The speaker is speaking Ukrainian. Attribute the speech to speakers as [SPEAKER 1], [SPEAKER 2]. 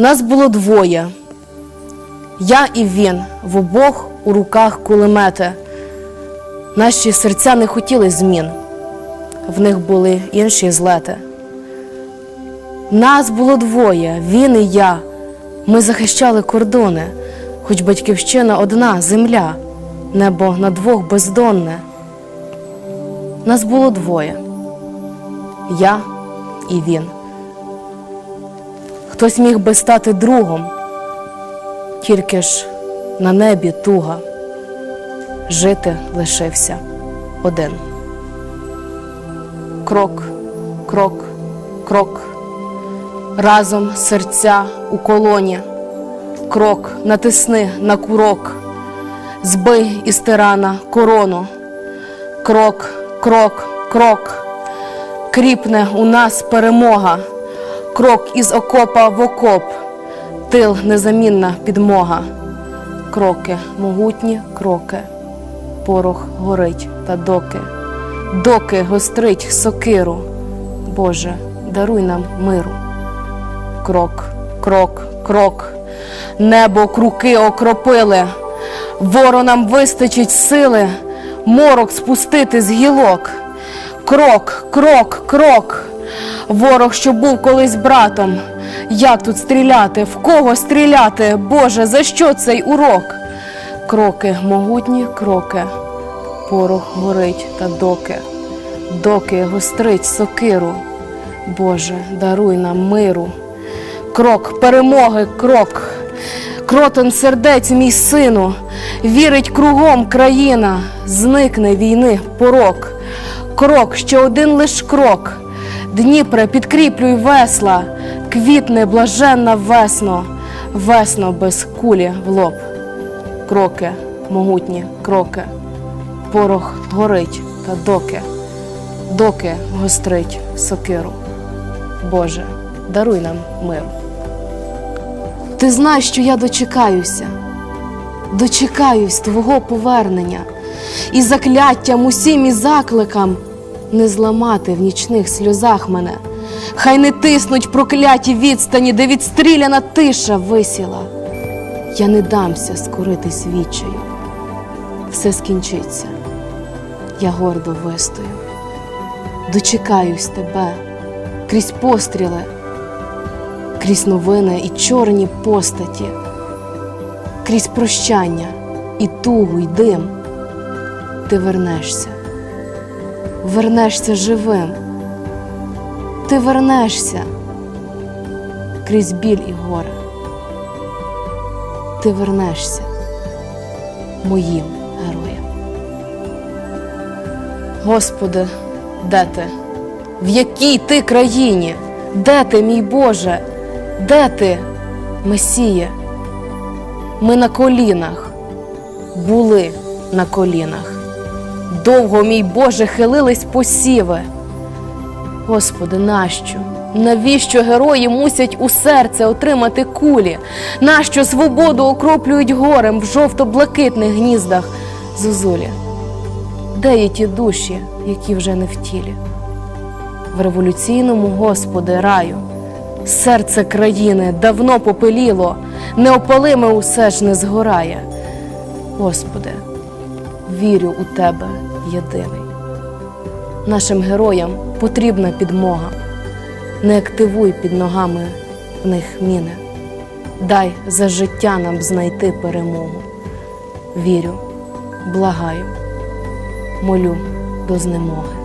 [SPEAKER 1] Нас було двоє. Я і він, в обох у руках кулемети. Наші серця не хотіли змін, в них були інші злети. Нас було двоє, він і я. Ми захищали кордони, хоч батьківщина одна земля, небо на двох бездонне. Нас було двоє. Я і він. Хтось міг би стати другом, тільки ж на небі туга. Жити лишився один. Крок, крок, крок. Разом серця у колоні. Крок натисни на курок. Збий із тирана корону. Крок, крок, крок. Кріпне у нас перемога. Крок із окопа в окоп. Тил незамінна підмога. Кроки, могутні кроки. Порох горить та доки. Доки гострить сокиру. Боже, даруй нам миру. Крок, крок, крок. Небо круки окропили. Воронам вистачить сили морок спустити з гілок. Крок, крок, крок. Ворог, що був колись братом. Як тут стріляти? В кого стріляти? Боже, за що цей урок? Кроки, могутні кроки. Порох горить та доки, доки гострить сокиру. Боже, даруй нам миру. Крок перемоги, крок. Кротон сердець, мій сину, вірить кругом країна, зникне війни порок. Крок, ще один лиш крок. Дніпре, підкріплюй весла, квітне блаженна весно, весно без кулі в лоб. Кроки, могутні кроки, порох горить та доки, доки гострить сокиру. Боже, даруй нам миру. Ти знаєш, що я дочекаюся, дочекаюсь твого повернення і закляттям усім і закликам не зламати в нічних сльозах мене. Хай не тиснуть прокляті відстані, де відстріляна тиша висіла. Я не дамся скоритись вічею. Все скінчиться, я гордо вистою. Дочекаюсь тебе крізь постріли крізь новини і чорні постаті, крізь прощання і тугу, й дим, ти вернешся, вернешся живим, ти вернешся крізь біль і горе, ти вернешся моїм героям. Господи, де ти? В якій ти країні? Де ти, мій Боже? Де ти, Месіє? Ми на колінах, були на колінах. Довго, мій Боже, хилились посіви. Господи, нащо? Навіщо герої мусять у серце отримати кулі? Нащо свободу окроплюють горем в жовто-блакитних гніздах зозулі? Де є ті душі, які вже не в тілі? В революційному Господи раю. Серце країни давно попеліло, неопалиме усе ж не згорає. Господи, вірю у Тебе єдиний. Нашим героям потрібна підмога. Не активуй під ногами в них міни. Дай за життя нам знайти перемогу. Вірю, благаю, молю до знемоги.